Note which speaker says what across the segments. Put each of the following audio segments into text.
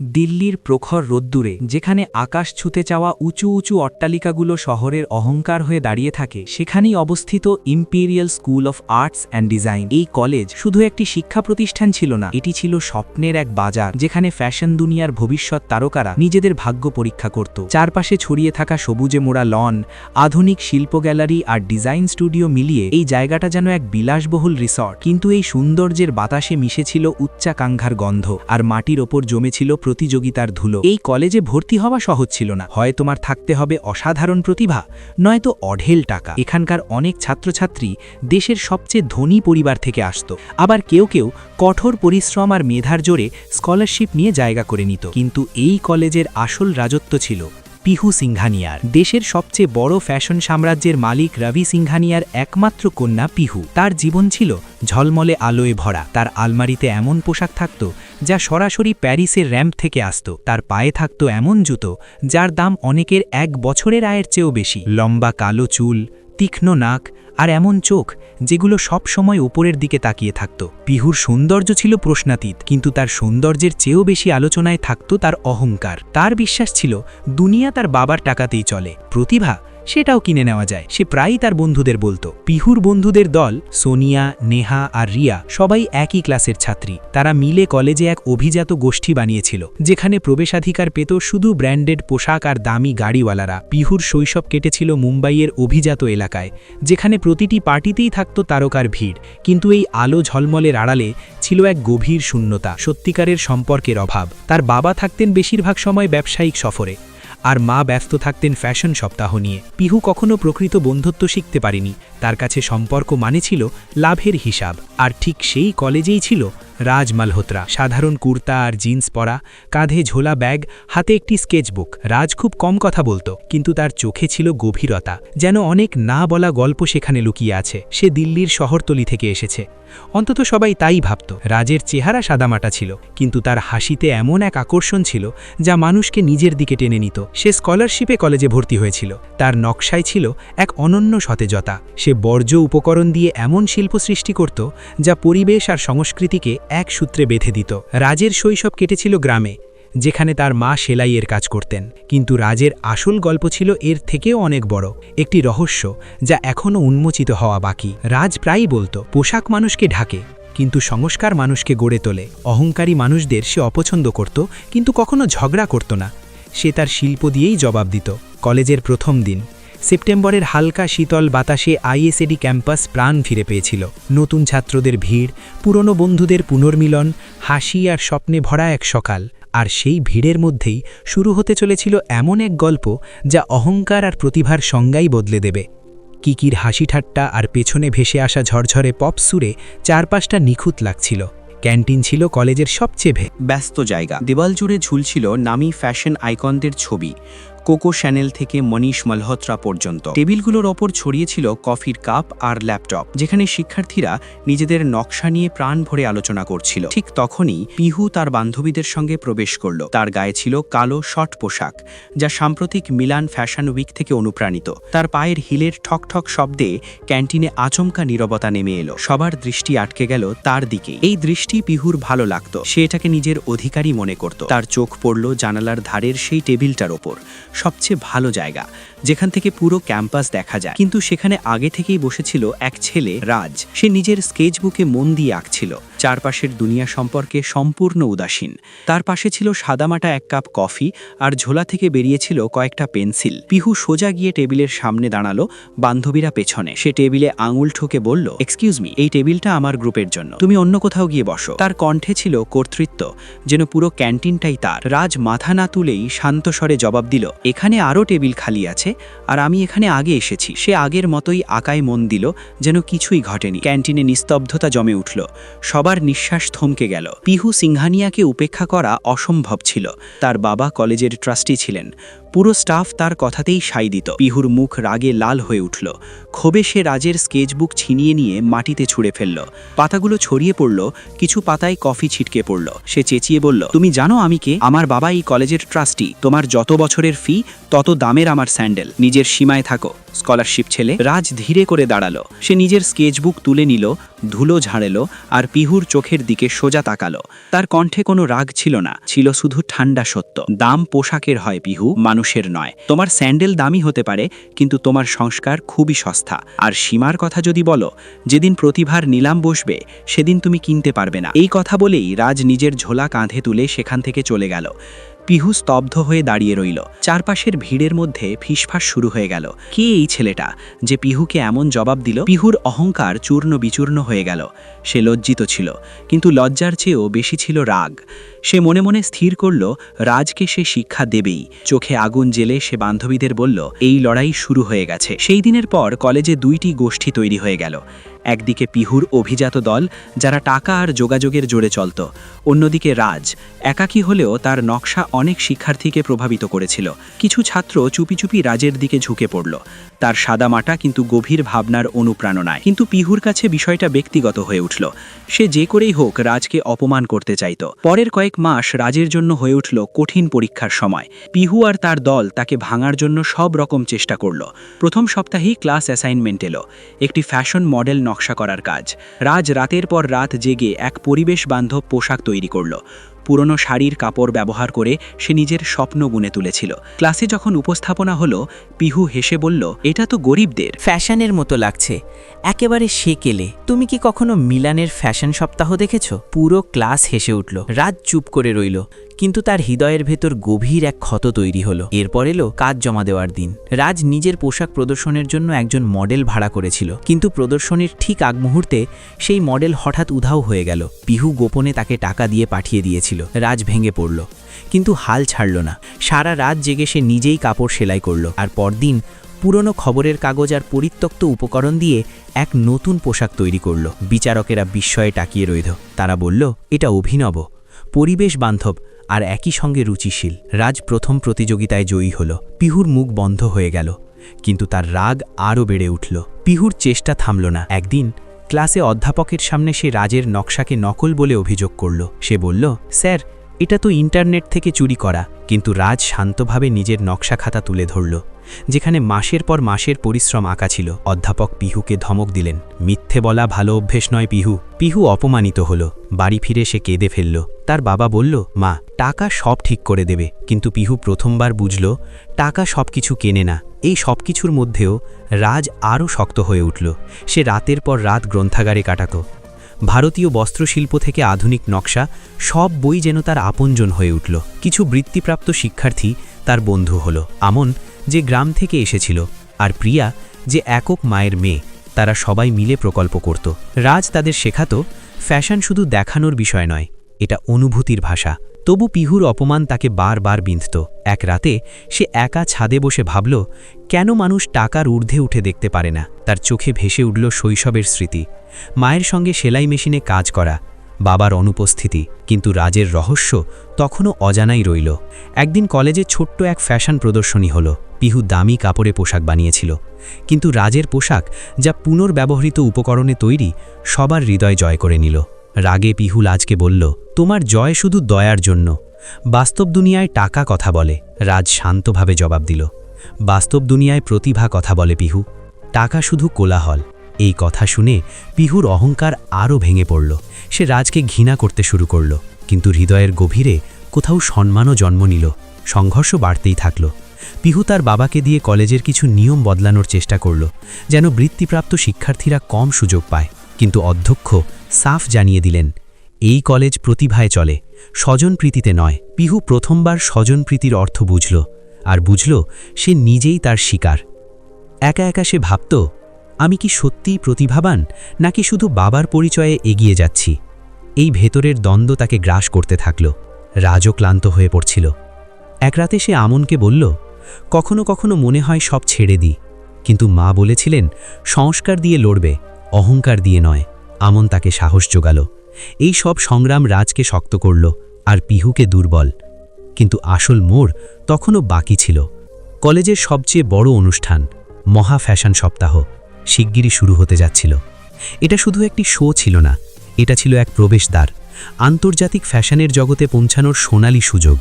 Speaker 1: দিল্লির প্রখর রোদ্দুরে, যেখানে আকাশ ছুতে চাওয়া উঁচু উঁচু অট্টালিকাগুলো শহরের অহংকার হয়ে দাঁড়িয়ে থাকে, সেখানেই অবস্থিত Imperial School of Arts and Design. এই কলেজ শুধু একটি শিক্ষা প্রতিষ্ঠান ছিল না, এটি ছিল স্বপ্নের এক বাজার, যেখানে ফ্যাশন দুনিয়ার ভবিষ্যৎ তারকারা নিজেদের ভাগ্য পরীক্ষা করত। চারপাশে ছড়িয়ে থাকা সবুজে মোড়া লন, আধুনিক শিল্প গ্যালারি আর ডিজাইন স্টুডিও মিলিয়ে এই জায়গাটা যেন এক বিলাসবহুল রিসর্ট। কিন্তু এই সৌন্দর্যের বাতাসে মিশেছিল উচ্চাকাঙ্ক্ষার গন্ধ, আর মাটির ওপর জমেছিল প্রতিযোগিতার ধুলো। এই কলেজে ভর্তি হওয়া সহজ ছিল না। হয় তোমার থাকতে হবে অসাধারণ প্রতিভা, নয়তো অঢেল টাকা। এখানকার অনেক ছাত্রছাত্রী দেশের সবচেয়ে ধনী পরিবার থেকে আসত। আবার কেউ কেউ কঠোর পরিশ্রম আর মেধার জোরে স্কলারশিপ নিয়ে জায়গা করে নিত। কিন্তু এই কলেজের আসল রাজত্ব ছিল পিহু সিংঘানিয়ার দেশের সবচেয়ে বড় ফ্যাশন সাম্রাজ্যের মালিক রবি সিংঘানিয়ার একমাত্র কন্যা পিহু। তার জীবন ছিল ঝলমলে আলোয় ভরা। তার আলমারিতে এমন পোশাক থাকত, যা সরাসরি প্যারিসের র্যাম্প থেকে আসত। তার পায়ে থাকত এমন জুতো, যার দাম অনেকের এক বছরের আয়ের চেয়েও বেশি। লম্বা কালো চুল তীক্ষ্ণ নাক আর এমন চোখ যেগুলো সব সময় উপরের দিকে তাকিয়ে থাকত। পিহুর সৌন্দর্য ছিল প্রশ্নাতীত, কিন্তু তার সৌন্দর্যের চেয়েও বেশি আলোচনায় থাকত তার অহংকার। তার বিশ্বাস ছিল, দুনিয়া তার বাবার টাকাতেই চলে। প্রতিভা সেটাও কিনে নেওয়া যায়। সে প্রায়ই তার বন্ধুদের বলতো। পিহুর বন্ধুদের দল, সোনিয়া, নেহা আর রিয়া, সবাই একই ক্লাসের ছাত্রী। তারা মিলে কলেজে এক অভিজাত গোষ্ঠী বানিয়েছিল, যেখানে প্রবেশাধিকার পেত শুধু ব্র্যান্ডেড পোশাক আর দামি গাড়িওয়ালারা। পিহুর শৈশব কেটেছিল মুম্বাইয়ের অভিজাত এলাকায়, যেখানে প্রতিটি পার্টিতেই থাকত তারকার ভিড়। কিন্তু এই আলো ঝলমলের আড়ালে ছিল এক গভীর শূন্যতা, সত্যিকারের সম্পর্কের অভাব। তার বাবা থাকতেন বেশিরভাগ সময় ব্যবসায়িক সফরে। আর মা ব্যস্ত থাকতেন ফ্যাশন সপ্তাহ নিয়ে। পিহু কখনো প্রকৃত বন্ধুত্ব শিখতে পারেনি। তার কাছে সম্পর্ক মানে ছিল লাভের হিসাব। আর ঠিক সেই কলেজেই ছিল রাজ মালহোত্রা। সাধারণ কুর্তা আর জিন্স পরা, কাঁধে ঝোলা ব্যাগ, হাতে একটি স্কেচবুক। রাজ খুব কম কথা বলতো, কিন্তু তার চোখে ছিল গভীরতা। যেন অনেক না বলা গল্প সেখানে লুকিয়ে আছে। সে দিল্লির শহরতলি থেকে এসেছে। অন্তত সবাই তাই ভাবত। রাজের চেহারা সাদামাটা ছিল, কিন্তু তার হাসিতে এমন এক আকর্ষণ ছিল, যা মানুষকে নিজের দিকে টেনে নিত। সে স্কলারশিপে কলেজে ভর্তি হয়েছিল। তার নকশায় ছিল এক অনন্য সতেজতা। সে বর্জ্য উপকরণ দিয়ে এমন শিল্প সৃষ্টি করত, যা পরিবেশ আর সংস্কৃতিকে এক সূত্রে বেঁধে দিত। রাজের শৈশব কেটেছিল গ্রামে, যেখানে তার মা সেলাইয়ের কাজ করতেন। কিন্তু রাজের আসল গল্প ছিল এর থেকেও অনেক বড়। একটি রহস্য যা এখনও উন্মোচিত হওয়া বাকি। রাজ প্রায়ই বলতো, পোশাক মানুষকে ঢাকে, কিন্তু সংস্কার মানুষকে গড়ে তোলে। অহংকারী মানুষদের সে অপছন্দ করত, কিন্তু কখনো ঝগড়া করত না। সে তার শিল্প দিয়েই জবাব দিত। কলেজের প্রথম দিন। সেপ্টেম্বরের হালকা শীতল বাতাসে আইএসএডি ক্যাম্পাস প্রাণ ফিরে পেয়েছিল। নতুন ছাত্রদের ভিড়, পুরনো বন্ধুদের পুনর্মিলন, হাসি আর স্বপ্নে ভরা এক সকাল। আর সেই ভিড়ের মধ্যেই শুরু হতে চলেছিল এমন এক গল্প যা অহংকার আর প্রতিভার সংজ্ঞাই বদলে দেবে। কিকির হাসি ঠাট্টা আর পেছনে ভেসে আসা ঝরঝরে পপ সুরে চারপাশটা নিখুঁত লাগছিল। ক্যান্টিন ছিল কলেজের সবচেয়ে
Speaker 2: ব্যস্ত জায়গা। দেওয়াল জুড়ে ঝুলছিল নামি ফ্যাশন আইকনদের ছবি। কোকো শ্যানেল থেকে মনীষ মালহোত্রা পর্যন্ত। টেবিলগুলোর ওপর ছড়িয়েছিল কফির কাপ আর ল্যাপটপ, যেখানে শিক্ষার্থীরা নিজেদের নকশা নিয়ে প্রাণ ভরে আলোচনা করছিল। ঠিক তখনই পিহু তার বান্ধবীদের সঙ্গে প্রবেশ করল। তার গায়ে ছিল কালো শর্ট পোশাক, যা সাম্প্রতিক মিলান ফ্যাশন উইক থেকে অনুপ্রাণিত। তার পায়ের হিলের ঠক ঠক শব্দে ক্যান্টিনে আচমকা নীরবতা নেমে এলো। সবার দৃষ্টি আটকে গেল তার দিকে। এই দৃষ্টি পিহুর ভালো লাগত। সে এটাকে নিজের অধিকারী মনে করত। তার চোখ পড়ল জানালার ধারের সেই টেবিলটার ওপর। সবচেয়ে ভালো জায়গা, যেখান থেকে পুরো ক্যাম্পাস দেখা যায়। কিন্তু সেখানে আগে থেকেই বসেছিল এক ছেলে, রাজ। সে নিজের স্কেচবুকে মন দিয়ে আঁকছিল। চারপাশের দুনিয়া সম্পর্কে সম্পূর্ণ উদাসীন। তার পাশে ছিল সাদামাটা এক কাপ কফি আর ঝোলা থেকে বেরিয়েছিল কয়েকটা পেন্সিল। পিহু সোজা গিয়ে টেবিলের সামনে দাঁড়াল বান্ধবীরা পেছনে। সে টেবিলে আঙুল ঠোকে বলল এক্সকিউজ মি এই টেবিলটা আমার গ্রুপের জন্য। তুমি অন্য কোথাও গিয়ে বসো। তার কণ্ঠে ছিল কর্তৃত্ব, যেন পুরো ক্যান্টিনটাই তার। রাজ মাথা না তুলেই শান্ত স্বরে জবাব দিল, এখানে আরও টেবিল খালি আছে আর আমি এখানে আগে এসেছি। সে আগের মতোই আকায় মন দিল, যেন কিছুই ঘটেনি। ক্যান্টিনে নিস্তব্ধতা জমে উঠল। সবার নিঃশ্বাস থমকে গেল। পিহু সিংহানিয়াকে উপেক্ষা করা অসম্ভব ছিল। তার বাবা কলেজের ট্রাস্টি ছিলেন। পুরো স্টাফ তার কথাতেই সাই দিত। পিহুর মুখ রাগে লাল হয়ে উঠল। ক্ষোভে সে রাজের স্কেচবুক ছিনিয়ে নিয়ে মাটিতে ছুঁড়ে ফেলল। পাতাগুলো ছড়িয়ে পড়ল, কিছু পাতায় কফি ছিটকে পড়ল। সে চেঁচিয়ে বলল, তুমি জানো আমি কে? আমার বাবা এই কলেজের ট্রাস্টি। তোমার যত বছরের ফি, তত দামের আমার স্যান্ডেল। নিজের সীমায় থাকো। স্কলারশিপ ছেলে, রাজ ধীরে করে দাঁড়াল। সে নিজের স্কেচবুক তুলে নিল, ধুলো ঝাড়েলো আর পিহুর চোখের দিকে সোজা তাকালো। তার কণ্ঠে কোনো রাগ ছিল না, ছিল শুধু ঠান্ডা সত্য। দাম পোশাকের হয় পিহু মানুষের নয়। তোমার স্যান্ডেল দামি হতে পারে, কিন্তু তোমার সংস্কার খুবই সস্তা। আর সীমার কথা যদি বলো, যেদিন প্রতিভার নিলাম বসবে, সেদিন তুমি কিনতে পারবে না। এই কথা বলেই রাজ নিজের ঝোলা কাঁধে তুলে সেখান থেকে চলে গেল। পিহু স্তব্ধ হয়ে দাঁড়িয়ে রইল। চারপাশের ভিড়ের মধ্যে ফিসফাস শুরু হয়ে গেল। কে এই ছেলেটা যে পিহুকে এমন জবাব দিল? পিহুর অহংকার চূর্ণ বিচূর্ণ হয়ে গেল। সে লজ্জিত ছিল, কিন্তু লজ্জার চেয়েও বেশি ছিল রাগ। সে মনে মনে স্থির করল, রাজকে সে শিক্ষা দেবেই। চোখে আগুন জেলে সে বান্ধবীদের বলল, এই লড়াই শুরু হয়ে গেছে। সেই দিনের পর কলেজে দুইটি গোষ্ঠী তৈরি হয়ে গেল। একদিকে পিহুর অভিজাত দল, যারা টাকা আর যোগাযোগের জোরে চলত। অন্যদিকে রাজ, একাকী হলেও তার নকশা অনেক শিক্ষার্থীকে প্রভাবিত করেছিল। কিছু ছাত্র চুপি চুপি রাজের দিকে ঝুঁকে পড়ল। তার সাদামাটা কিন্তু গভীর ভাবনার অনুপ্রেরণায় কিন্তু পিহুর কাছে বিষয়টা ব্যক্তিগত হয়ে উঠল। সে যে করেই হোক রাজকে অপমান করতে চাইত। পরের কয়েক মাস রাজের জন্য হয়ে উঠল কঠিন পরীক্ষার সময়। পিহু আর তার দল তাকে ভাঙার জন্য সব রকম চেষ্টা করল। প্রথম সপ্তাহেই ক্লাস অ্যাসাইনমেন্ট এলো। একটি ফ্যাশন মডেল নকশা করার কাজ। রাজ রাতের পর রাত জেগে এক পরিবেশ বান্ধব পোশাক তৈরি করল। পুরনো শাড়ির কাপড় ব্যবহার করে সে নিজের স্বপ্ন গুনে তুলেছিল। ক্লাসে যখন উপস্থাপনা হলো, পিহু হেসে বলল, এটা তো গরিবদের।
Speaker 1: ফ্যাশনের মতো লাগছে। একেবারে সে কেলে তুমি কি কখনো মিলানের ফ্যাশন সপ্তাহ দেখেছ? পুরো ক্লাস হেসে উঠল। রাত চুপ করে রইল। কিন্তু তার হৃদয়ের ভেতর গভীর এক ক্ষত তৈরি হলো। এরপর এলো কাজ জমা দেওয়ার দিন। রাজ নিজের পোশাক প্রদর্শনের জন্য একজন মডেল ভাড়া করেছিল। কিন্তু প্রদর্শনীর ঠিক আগ মুহূর্তে সেই মডেল হঠাৎ উধাও হয়ে গেল। পিহু গোপনে তাকে টাকা দিয়ে পাঠিয়ে দিয়েছিল। রাজ ভেঙে পড়ল। কিন্তু হাল ছাড়ল না। সারা রাত জেগে সে নিজেই কাপড় সেলাই করল। আর পরদিন পুরনো খবরের কাগজ আর পরিত্যক্ত উপকরণ দিয়ে এক নতুন পোশাক তৈরি করল। বিচারকেরা বিস্ময়ে টাকিয়ে রইল। তারা বলল, এটা অভিনব। পরিবেশ বান্ধব। আর একই সঙ্গে রুচিশীল। রাজ প্রথম প্রতিযোগিতায় জয়ী হল। পিহুর মুখ বন্ধ হয়ে গেল, কিন্তু তার রাগ আরও বেড়ে উঠল। পিহুর চেষ্টা থামল না। একদিন ক্লাসে অধ্যাপকের সামনে সে রাজের নকশাকে নকল বলে অভিযোগ করল। সে বলল, স্যার এটা তো ইন্টারনেট থেকে চুরি করা, কিন্তু রাজ শান্তভাবে নিজের নকশা খাতা তুলে ধরল, যেখানে মাসের পর মাসের পরিশ্রম আঁকা ছিল। অধ্যাপক পিহুকে ধমক দিলেন, মিথ্যে বলা ভালো অভ্যেস নয় পিহু। পিহু অপমানিত হল, বাড়ি ফিরে সে কেঁদে ফেলল। তার বাবা বলল, মা, টাকা সব ঠিক করে দেবে। কিন্তু পিহু প্রথমবার বুঝল, টাকা সব কিছু কেনে না। এই সব কিছুর মধ্যেও রাজ আরও শক্ত হয়ে উঠল। সে রাতের পর রাত গ্রন্থাগারে কাটাত। ভারতীয় বস্ত্রশিল্প থেকে আধুনিক নকশা, সব বই যেন তার আপনজন হয়ে উঠল। কিছু বৃত্তিপ্রাপ্ত শিক্ষার্থী তার বন্ধু হল, আমন, যে গ্রাম থেকে এসেছিল, আর প্রিয়া, যে একক মায়ের মেয়ে, তারা সবাই মিলে প্রকল্প করত। রাজ তাদের শেখাত, ফ্যাশন শুধু দেখানোর বিষয় নয় এটা অনুভূতির ভাষা। তবু পিহুর অপমান তাকে বারবার বিঁধত। এক রাতে সে একা ছাদে বসে ভাবল, কেন মানুষ টাকার ঊর্ধ্বে উঠে দেখতে পারে না? তার চোখে ভেসে উঠল শৈশবের স্মৃতি। মায়ের সঙ্গে সেলাই মেশিনে কাজ করা, বাবার অনুপস্থিতি, কিন্তু রাজের রহস্য তখনও অজানাই রইল। একদিন কলেজে ছোট্ট এক ফ্যাশন প্রদর্শনী হলো। পিহু দামি কাপড়ে পোশাক বানিয়েছিল। কিন্তু রাজের পোশাক যা পুনর্ব্যবহৃত উপকরণে তৈরি সবার হৃদয় জয় করে নিল। রাগে পিহু লাজকে বলল, তোমার জয় শুধু দয়ার জন্য। বাস্তব দুনিয়ায় টাকা কথা বলে, রাজ শান্তভাবে জবাব দিল। বাস্তব দুনিয়ায় প্রতিভা কথা বলে পিহু। টাকা শুধু কোলাহল। এই কথা শুনে পিহুর অহংকার আরও ভেঙে পড়ল। সে রাজকে ঘৃণা করতে শুরু করল, কিন্তু হৃদয়ের গভীরে কোথাও সম্মানও জন্ম নিল। সংঘর্ষ বাড়তেই থাকল। পিহু তার বাবাকে দিয়ে কলেজের কিছু নিয়ম বদলানোর চেষ্টা করল, যেন বৃত্তিপ্রাপ্ত শিক্ষার্থীরা কম সুযোগ পায়। কিন্তু অধ্যক্ষ সাফ জানিয়ে দিলেন, এই কলেজ প্রতিভায় চলে স্বজনপ্রীতিতে নয়। পিহু প্রথমবার স্বজনপ্রীতির অর্থ বুঝল, আর বুঝল সে নিজেই তার শিকার। একা একা সে ভাবত, আমি কি সত্যিই প্রতিভাবান, নাকি শুধু বাবার পরিচয়ে এগিয়ে যাচ্ছি? এই ভেতরের দ্বন্দ্ব তাকে গ্রাস করতে থাকল, রাজও ক্লান্ত হয়ে পড়ছিল। এক রাতে সে আমনকে বলল, কখনো কখনো মনে হয় সব ছেড়ে দিই, কিন্তু মা বলেছিলেন, সংস্কার দিয়ে লড়বে অহংকার দিয়ে নয়, আমন তাকে সাহস জোগাল এই সব সংগ্রাম রাজকে শক্ত করল আর পিহুকে দুর্বল। কিন্তু আসল মোড় তখনও বাকি ছিল।
Speaker 3: কলেজের সবচেয়ে বড় অনুষ্ঠান, মহা ফ্যাশন সপ্তাহ, শিগগিরই শুরু হতে যাচ্ছিল। এটা শুধু একটি শো ছিল না, এটা ছিল এক প্রবেশদ্বার, আন্তর্জাতিক ফ্যাশনের জগতে পৌঁছানোর সোনালী সুযোগ।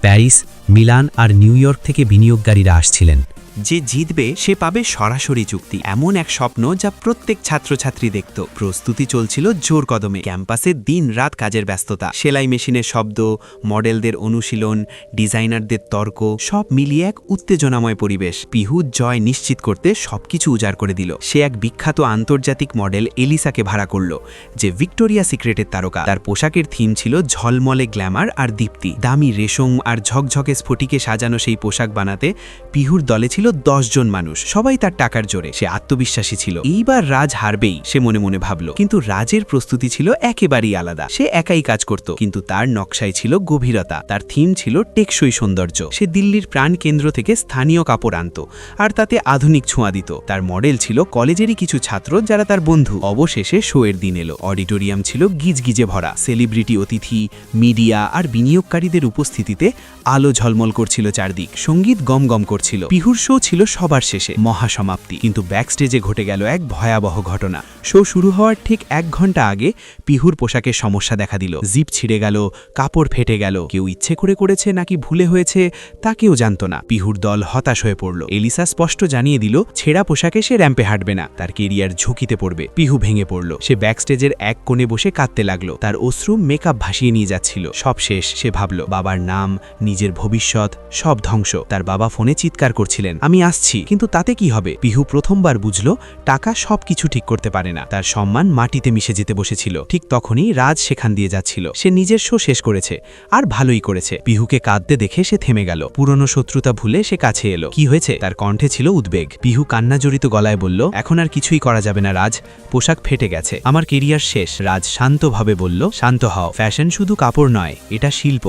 Speaker 3: প্যারিস, মিলান আর নিউ ইয়র্ক থেকে বিনিয়োগকারীরা আসছিলেন।
Speaker 2: যে জিতবে, সে পাবে সরাসরি চুক্তি। এমন এক স্বপ্ন যা প্রত্যেক ছাত্রছাত্রী দেখত। প্রস্তুতি চলছিল জোর কদমে। ক্যাম্পাসে দিন রাত কাজের ব্যস্ততা। সেলাই মেশিনের শব্দ, মডেলদের অনুশীলন, ডিজাইনারদের তর্ক, সব মিলিয়ে এক উত্তেজনাময় পরিবেশ। পিহু জয় নিশ্চিত করতে সবকিছু উজাড় করে দিল। সে এক বিখ্যাত আন্তর্জাতিক মডেল এলিসাকে ভাড়া করল, যে ভিক্টোরিয়া সিক্রেটের তারকা। তার পোশাকের থিম ছিল ঝলমলে গ্ল্যামার আর দীপ্তি। দামি রেশম আর ঝকঝকে স্ফটিকে সাজানো সেই পোশাক বানাতে পিহুর দলে ছিল জন মানুষ। সবাই তার টাকার জোরে। সে আত্মবিশ্বাসী ছিল। এইবার রাজ হারবেই, সে মনে মনে ভাবল। কিন্তু রাজের প্রস্তুতি ছিল একেবারেই আলাদা। সে একাই কাজ করত, কিন্তু তার নকশায় ছিল গভীরতা। তার থিম ছিল টেকসই সৌন্দর্য। সে দিল্লির প্রাণ কেন্দ্র থেকে স্থানীয় কাপড় আনত, আর তাতে আধুনিক ছোঁয়া দিত। তার মডেল ছিল কলেজেরই কিছু ছাত্র যারা তার বন্ধু। অবশেষে শোয়ের দিন এলো। অডিটোরিয়াম ছিল গিজগিজে ভরা। সেলিব্রিটি অতিথি, মিডিয়া আর বিনিয়োগকারীদের উপস্থিতিতে আলো ঝলমল করছিল চারদিক। সংগীত গম গম করছিল। পিহুর ছিল সবার শেষে। মহাসমাপ্তি। কিন্তু ব্যাকস্টেজে ঘটে গেল এক ভয়াবহ ঘটনা। শো শুরু হওয়ার ঠিক এক ঘণ্টা আগে পিহুর পোশাকের সমস্যা দেখা দিল। জিপ ছিঁড়ে গেল, কাপড় ফেটে গেল। কেউ ইচ্ছে করে করেছে নাকি ভুলে হয়েছে তা কেউ জানত না। পিহুর দল হতাশ হয়ে পড়ল। এলিসা স্পষ্ট জানিয়ে দিল, ছেঁড়া পোশাকে সে র্যাম্পে হাঁটবে না। তার কেরিয়ার ঝুঁকিতে পড়বে। পিহু ভেঙে পড়ল। সে ব্যাকস্টেজের এক কোণে বসে কাঁদতে লাগল। তার অশ্রু মেকআপ ভাসিয়ে নিয়ে যাচ্ছিল। সব শেষ, সে ভাবল, বাবার নাম, নিজের ভবিষ্যৎ, সব ধ্বংস। তার বাবা ফোনে চিৎকার করছিলেন। আমি আসছি, কিন্তু তাতে কি হবে? পিহু প্রথমবার বুঝল, টাকা সবকিছু ঠিক করতে পারে না। তার সম্মান মাটিতে মিশে যেতে বসেছিল। ঠিক তখনই রাজ সেখান দিয়ে যাচ্ছিল। সে নিজের শো শেষ করেছে, আর ভালোই করেছে। পিহুকে কাঁদতে দেখে সে থেমে গেল। পুরনো শত্রুতা ভুলে সে কাছে এলো। কি হয়েছে? তার কণ্ঠে ছিল উদ্বেগ। পিহু কান্নাজড়িত গলায় বলল, এখন আর কিছুই করা যাবে না, রাজ। পোশাক ফেটে গেছে। আমার কেরিয়ার শেষ। রাজ শান্তভাবে বলল, শান্ত হও। ফ্যাশন শুধু কাপড় নয়, এটা শিল্প।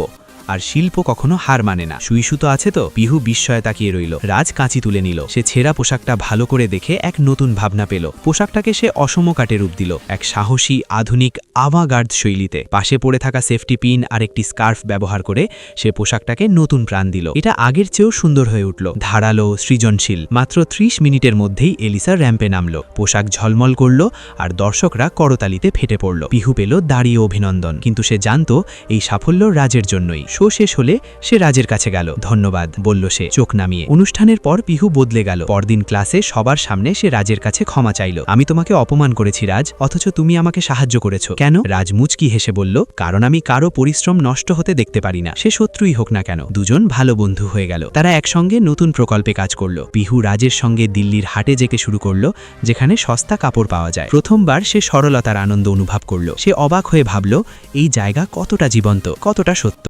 Speaker 2: আর শিল্প কখনো হার মানে না। সুই সুতো আছে তো? পিহু বিস্ময়ে তাকিয়ে রইল। রাজ কাঁচি তুলে নিল। সে ছেঁড়া পোশাকটা ভালো করে দেখে এক নতুন ভাবনা পেল। পোশাকটাকে সে অসম কাটে রূপ দিল। এক সাহসী, আধুনিক আভাগার্ড শৈলীতে। পাশে পড়ে থাকা সেফটি পিন আর একটি স্কার্ফ ব্যবহার করে সে পোশাকটাকে নতুন প্রাণ দিল। এটা আগের চেয়েও সুন্দর হয়ে উঠল। ধারালো, সৃজনশীল। মাত্র ত্রিশ মিনিটের মধ্যেই এলিসা র্যাম্পে নামল। পোশাক ঝলমল করল আর দর্শকরা করতালিতে ফেটে পড়ল। পিহু পেল দাঁড়িয়ে অভিনন্দন। কিন্তু সে জানত এই সাফল্য রাজের জন্যই। শো শেষ হলে সে রাজের কাছে গেল। ধন্যবাদ, বলল সে। চোখ নামিয়ে। অনুষ্ঠানের পর পিহু বদলে গেল। পরদিন ক্লাসে সবার সামনে সে রাজের কাছে ক্ষমা চাইল। আমি তোমাকে অপমান করেছি, রাজ, অথচ তুমি আমাকে সাহায্য করেছ। কেন? রাজ মুচকি হেসে বলল, কারণ আমি কারও পরিশ্রম নষ্ট হতে দেখতে পারি না। সে শত্রুই হোক না কেন। দুজন ভালো বন্ধু হয়ে গেল। তারা একসঙ্গে নতুন প্রকল্পে কাজ করল। পিহু রাজের সঙ্গে দিল্লির হাটে যেতে শুরু করল, যেখানে সস্তা কাপড় পাওয়া যায়। প্রথমবার সে সরলতার আনন্দ অনুভব করল। সে অবাক হয়ে ভাবল, এই জায়গা কতটা জীবন্ত, কতটা সত্য।